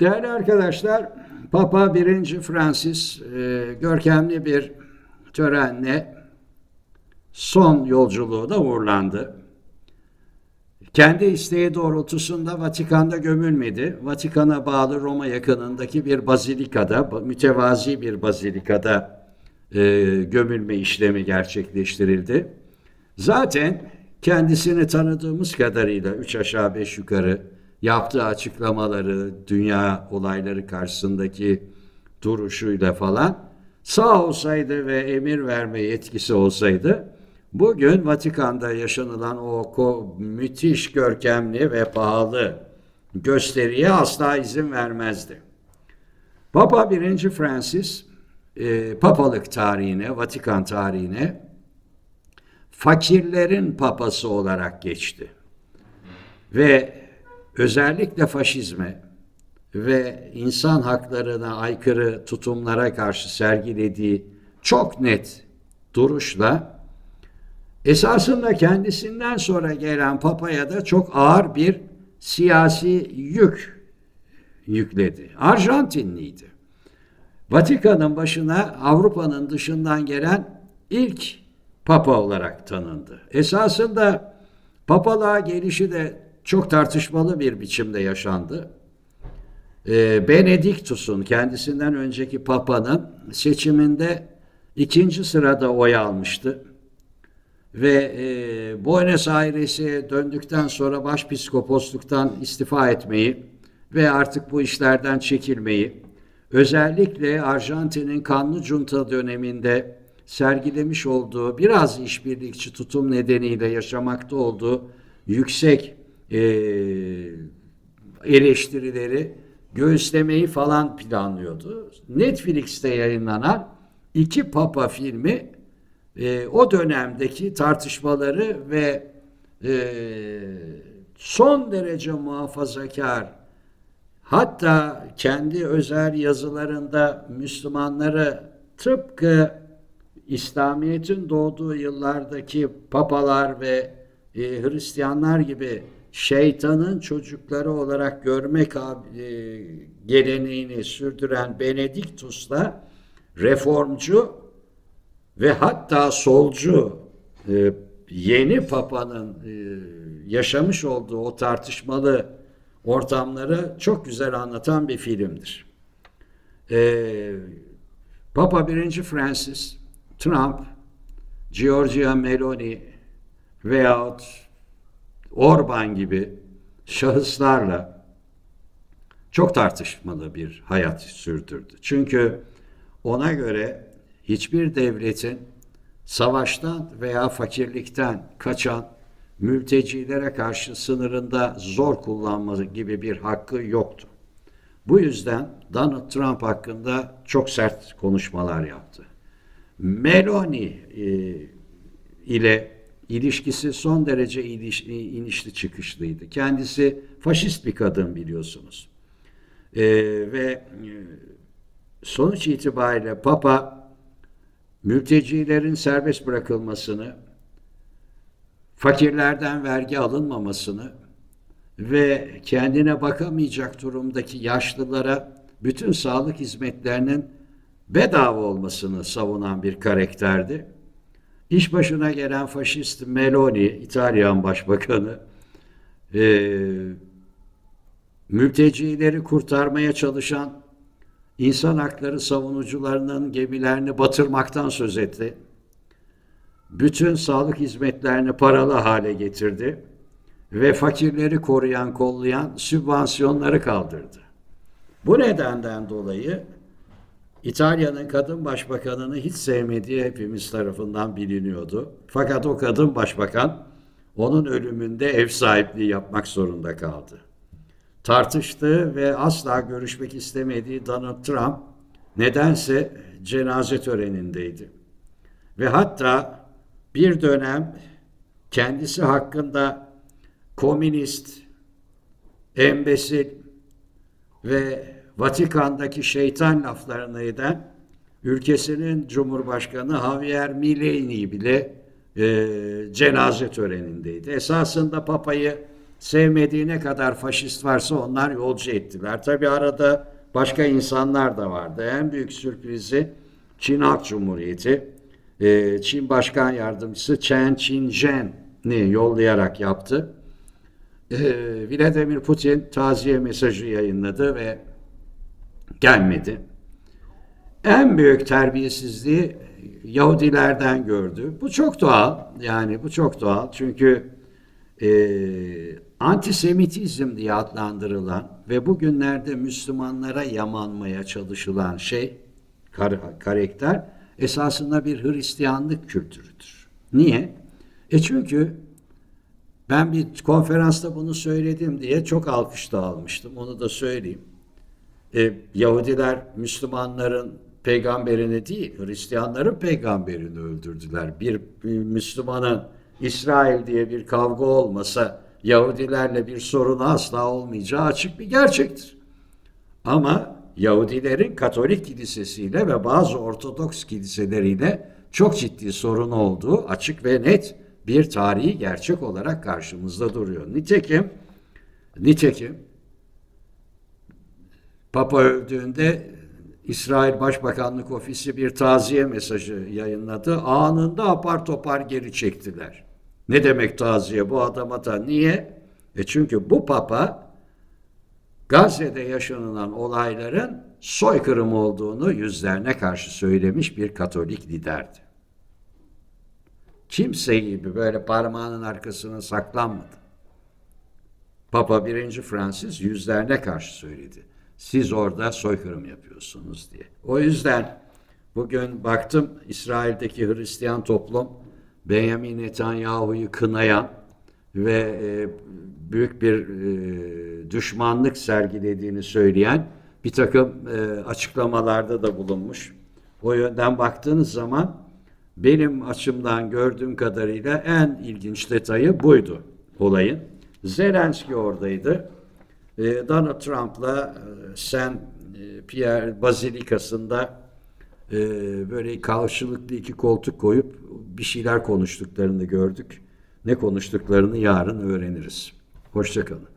Değerli arkadaşlar, Papa 1. Francis e, görkemli bir törenle son yolculuğu da uğurlandı. Kendi isteği doğrultusunda Vatikan'da gömülmedi. Vatikan'a bağlı Roma yakınındaki bir bazilikada, mütevazi bir bazilikada e, gömülme işlemi gerçekleştirildi. Zaten kendisini tanıdığımız kadarıyla üç aşağı beş yukarı yaptığı açıklamaları, dünya olayları karşısındaki duruşuyla falan sağ olsaydı ve emir verme yetkisi olsaydı bugün Vatikan'da yaşanılan o müthiş görkemli ve pahalı gösteriye asla izin vermezdi. Papa 1. Francis e, papalık tarihine, Vatikan tarihine fakirlerin papası olarak geçti. Ve özellikle faşizme ve insan haklarına aykırı tutumlara karşı sergilediği çok net duruşla esasında kendisinden sonra gelen papaya da çok ağır bir siyasi yük yükledi. Arjantinliydi. Vatikan'ın başına Avrupa'nın dışından gelen ilk papa olarak tanındı. Esasında papalığa gelişi de çok tartışmalı bir biçimde yaşandı. Ee, Benediktus'un kendisinden önceki papanın seçiminde ikinci sırada oy almıştı. Ve e, Buenos Aires'e döndükten sonra başpiskoposluktan istifa etmeyi ve artık bu işlerden çekilmeyi, özellikle Arjantin'in kanlı junta döneminde sergilemiş olduğu biraz işbirlikçi tutum nedeniyle yaşamakta olduğu yüksek e, eleştirileri göğüslemeyi falan planlıyordu. Netflix'te yayınlanan iki Papa filmi e, o dönemdeki tartışmaları ve e, son derece muhafazakar hatta kendi özel yazılarında Müslümanları tıpkı İslamiyet'in doğduğu yıllardaki papalar ve e, Hristiyanlar gibi şeytanın çocukları olarak görmek e, geleneğini sürdüren Benediktus'la reformcu ve hatta solcu e, yeni papanın e, yaşamış olduğu o tartışmalı ortamları çok güzel anlatan bir filmdir. Papa 1. Francis, Trump, Giorgia Meloni veyahut Orban gibi şahıslarla çok tartışmalı bir hayat sürdürdü. Çünkü ona göre hiçbir devletin savaştan veya fakirlikten kaçan mültecilere karşı sınırında zor kullanması gibi bir hakkı yoktu. Bu yüzden Donald Trump hakkında çok sert konuşmalar yaptı. Meloni e, ile ilişkisi son derece iliş, inişli çıkışlıydı. Kendisi faşist bir kadın biliyorsunuz. E, ve e, sonuç itibariyle Papa mültecilerin serbest bırakılmasını, fakirlerden vergi alınmamasını ve kendine bakamayacak durumdaki yaşlılara bütün sağlık hizmetlerinin bedava olmasını savunan bir karakterdi. İş başına gelen faşist Meloni, İtalyan Başbakanı, e, mültecileri kurtarmaya çalışan insan hakları savunucularının gemilerini batırmaktan söz etti. Bütün sağlık hizmetlerini paralı hale getirdi ve fakirleri koruyan, kollayan sübvansiyonları kaldırdı. Bu nedenden dolayı İtalya'nın kadın başbakanını hiç sevmediği hepimiz tarafından biliniyordu. Fakat o kadın başbakan onun ölümünde ev sahipliği yapmak zorunda kaldı. Tartıştığı ve asla görüşmek istemediği Donald Trump nedense cenaze törenindeydi. Ve hatta bir dönem kendisi hakkında komünist, embesil ve Vatikan'daki şeytan laflarını eden ülkesinin Cumhurbaşkanı Javier Milei bile e, cenaze törenindeydi. Esasında Papa'yı sevmediği ne kadar faşist varsa onlar yolcu ettiler. Tabi arada başka insanlar da vardı. En büyük sürprizi Çin Halk Cumhuriyeti. Ee, Çin Başkan Yardımcısı Chen Qingzhen'i yollayarak yaptı. Ee, Vladimir Putin taziye mesajı yayınladı ve gelmedi. En büyük terbiyesizliği Yahudilerden gördü. Bu çok doğal. Yani bu çok doğal. Çünkü e, antisemitizm diye adlandırılan ve bugünlerde Müslümanlara yamanmaya çalışılan şey, kar- karakter esasında bir Hristiyanlık kültürüdür. Niye? E çünkü ben bir konferansta bunu söyledim diye çok alkış da almıştım. Onu da söyleyeyim. E, Yahudiler Müslümanların peygamberini değil, Hristiyanların peygamberini öldürdüler. Bir, bir Müslümanın İsrail diye bir kavga olmasa Yahudilerle bir sorunu asla olmayacağı açık bir gerçektir. Ama Yahudilerin Katolik kilisesiyle ve bazı Ortodoks kiliseleriyle çok ciddi sorun olduğu açık ve net bir tarihi gerçek olarak karşımızda duruyor. Nitekim, nitekim Papa öldüğünde İsrail Başbakanlık Ofisi bir taziye mesajı yayınladı. Anında apar topar geri çektiler. Ne demek taziye bu adama da niye? E çünkü bu papa Gazze'de yaşanılan olayların soykırım olduğunu yüzlerine karşı söylemiş bir Katolik liderdi. Kimse gibi böyle parmağının arkasına saklanmadı. Papa 1. Francis yüzlerine karşı söyledi. Siz orada soykırım yapıyorsunuz diye. O yüzden bugün baktım İsrail'deki Hristiyan toplum Benjamin Netanyahu'yu kınayan ve e, büyük bir e, düşmanlık sergilediğini söyleyen bir takım e, açıklamalarda da bulunmuş. O yönden baktığınız zaman benim açımdan gördüğüm kadarıyla en ilginç detayı buydu olayın. Zelenski oradaydı. E, Donald Trump'la e, Sen e, Pierre Bazilikası'nda e, böyle karşılıklı iki koltuk koyup bir şeyler konuştuklarını gördük. Ne konuştuklarını yarın öğreniriz. Hoşçakalın.